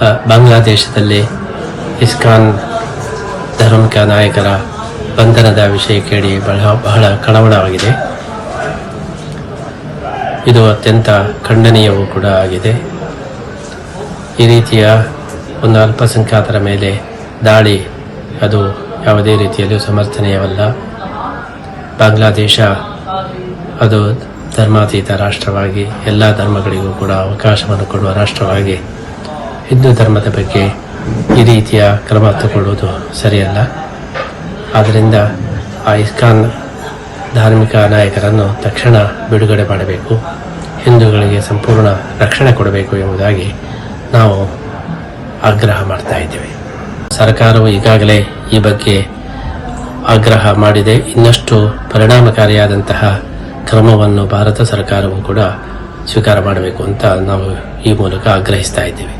ಬಾಂಗ್ಲಾದೇಶದಲ್ಲಿ ಇಸ್ಕಾನ್ ಧಾರ್ಮಿಕ ನಾಯಕರ ಬಂಧನದ ವಿಷಯ ಕೇಳಿ ಬಹಳ ಬಹಳ ಕಳವಳವಾಗಿದೆ. ಇದು ಅತ್ಯಂತ ಖಂಡನೀಯವೂ ಕೂಡ ಆಗಿದೆ. ಈ ರೀತಿಯ ಒಂದು ಅಲ್ಪಸಂಖ್ಯಾತರ ಮೇಲೆ ದಾಳಿ, ಅದು ಯಾವುದೇ ರೀತಿಯಲ್ಲೂ ಸಮರ್ಥನೀಯವಲ್ಲ. ಬಾಂಗ್ಲಾದೇಶ, ಅದು ಧರ್ಮಾತೀತ ರಾಷ್ಟ್ರವಾಗಿ, ಎಲ್ಲ ಧರ್ಮಗಳಿಗೂ ಕೂಡ ಅವಕಾಶವನ್ನು ಕೊಡುವ ರಾಷ್ಟ್ರವಾಗಿ ಹಿಂದೂ ಧರ್ಮದ ಬಗ್ಗೆ ಈ ರೀತಿಯ ಕ್ರಮ ತಗೊಳ್ಳುವುದು ಸರಿಯಲ್ಲ. ಆದ್ದರಿಂದ ಆ ಇಸ್ಕಾನ್ ಧಾರ್ಮಿಕ ನಾಯಕರನ್ನು ತಕ್ಷಣ ಬಿಡುಗಡೆ ಮಾಡಬೇಕು. ಹಿಂದೂಗಳಿಗೆ ಸಂಪೂರ್ಣ ರಕ್ಷಣೆ ಕೊಡಬೇಕು ಎಂಬುದಾಗಿ ನಾವು ಆಗ್ರಹ ಮಾಡ್ತಾ ಇದ್ದೇವೆ. ಸರ್ಕಾರವು ಈಗಾಗಲೇ ಈ ಬಗ್ಗೆ ಆಗ್ರಹ ಮಾಡಿದೆ. ಇನ್ನಷ್ಟು ಪರಿಣಾಮಕಾರಿಯಾದಂತಹ ಕ್ರಮವನ್ನು ಭಾರತ ಸರ್ಕಾರವು ಕೂಡ ಸ್ವೀಕಾರ ಮಾಡಬೇಕು ಅಂತ ನಾವು ಈ ಮೂಲಕ ಆಗ್ರಹಿಸ್ತಾ ಇದ್ದೇವೆ.